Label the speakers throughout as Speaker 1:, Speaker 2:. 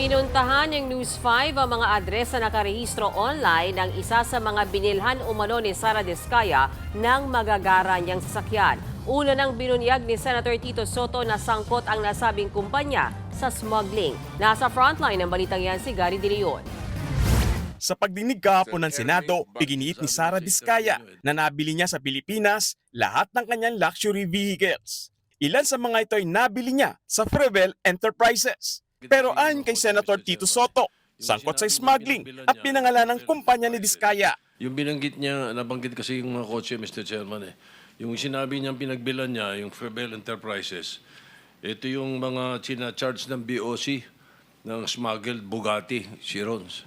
Speaker 1: Pinuntahan ng News 5 ang mga address na nakarehistro online ng isa sa mga binilhan umano ni Sara Diskaya ng magagara niyang sasakyan. Una nang binunyag ni Senator Tito Soto na sangkot ang nasabing kumpanya sa smuggling. Nasa frontline ng balitang yan si Gary De Leon.
Speaker 2: Sa pagdinig kahapon ng Senado, iginiit ni Sara Diskaya na nabili niya sa Pilipinas lahat ng kanyang luxury vehicles. Ilan sa mga ito ay nabili niya sa Frevel Enterprises. Pero ayon kay Senator Tito Soto, sangkot sa smuggling at pinangalan ng kumpanya ni Diskaya.
Speaker 3: Yung binanggit niya, nabanggit kasi yung mga kotse, Mr. Chairman eh. Yung sinabi niyang pinagbilan niya, yung Frebel Enterprises, ito yung mga charge ng BOC ng smuggled Bugatti Chirons.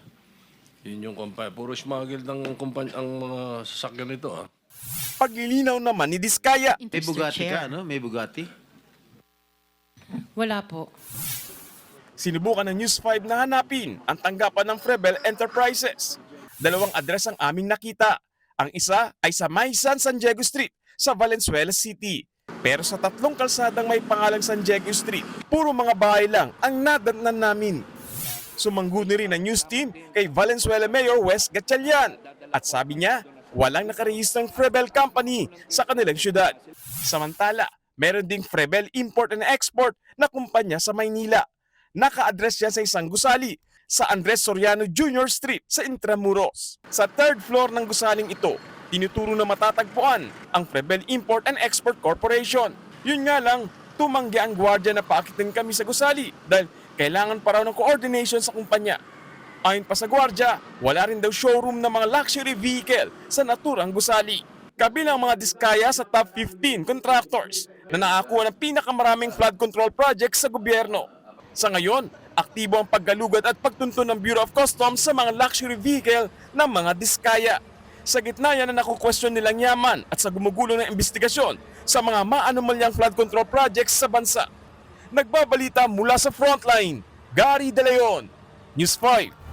Speaker 3: Yun yung kumpanya. Puro smuggled ng kumpanya ang mga sasakyan nito. Ah.
Speaker 2: Paglilinaw naman ni Diskaya,
Speaker 4: May. Bugatti
Speaker 5: Chair.
Speaker 4: ka, no? May Bugatti?
Speaker 5: Wala po.
Speaker 2: Sinubukan ng News 5 na hanapin ang tanggapan ng Frevel Enterprises. Dalawang address ang aming nakita. Ang isa ay sa May San Diego Street sa Valenzuela City. Pero sa tatlong kalsadang may pangalang San Diego Street, puro mga bahay lang ang nadatnan namin. Sumangguni rin ang news team kay Valenzuela Mayor Wes Gatchalian at sabi niya, walang nakarehistrong Frevel Company sa kanilang syudad. Samantala, meron ding Frevel Import and Export na kumpanya sa Maynila. Naka-address yan sa isang gusali sa Andres Soriano Jr. Street sa Intramuros. Sa third floor ng gusaling ito, tinuturo na matatagpuan ang Frevel Import and Export Corporation. Yun nga lang, tumanggi ang gwardya na paakitin kami sa gusali dahil kailangan pa raw ng coordination sa kumpanya. Ayon pa sa gwardya, wala rin daw showroom ng mga luxury vehicle sa naturang gusali. Kabilang mga diskaya sa top 15 contractors na nakakuha ng pinakamaraming flood control projects sa gobyerno. Sa ngayon, aktibo ang paggalugad at pagtuntun ng Bureau of Customs sa mga luxury vehicle ng mga diskaya. Sa gitna yan na nakukwestiyon nilang yaman at sa gumugulo ng investigasyon sa mga maanomalyang flood control projects sa bansa. Nagbabalita mula sa frontline, Gary De Leon, News 5.